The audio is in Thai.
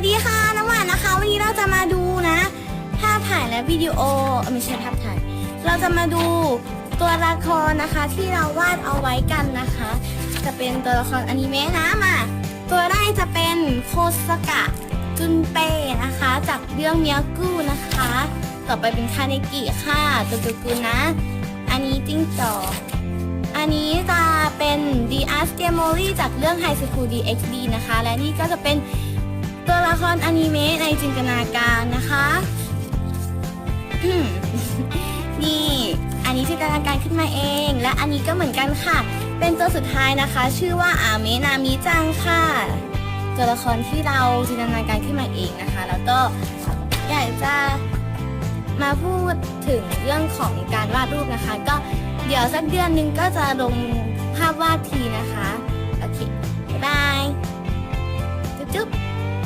วัสดีค่ะน้ำหวานนะคะ วันนี้เราจะมาดูนะภาพถ่ายและวิดีโอไม่ใช่ภาพถ่าย เราจะมาดูตัวละครนะคะที่เราวาดเอาไว้กันนะคะ จะเป็นตัวละครอนิเมะนะมาตัวแรกจะเป็นโคสกะจุนเปนะคะ จากเรื่องเมียกู้นะคะ ต่อไปเป็นคาเนกิค่ะตัวกุกุนะ อันนี้จิ้งจอกอันนี้จะเป็น d a s g a m o r y จากเรื่อง High School DxD นะคะ และนี่ก็จะเป็น ละครอนิเมะในจินตนาการนะคะนี่อันนี้จินตนาการขึ้นมาเอง และอันนี้ก็เหมือนกันค่ะ เป็นตัวสุดท้ายนะคะ ชื่อว่าอาเมนามิจังค่ะตัวละครที่เราจินตนาการขึ้นมาเองนะคะ แล้วก็อยากจะมาพูดถึงเรื่องของการวาดรูปนะคะ ก็เดี๋ยวสักเดือนนึงก็จะลงภาพวาดทีนะคะ โอเค บ๊ายบาย จุ๊บ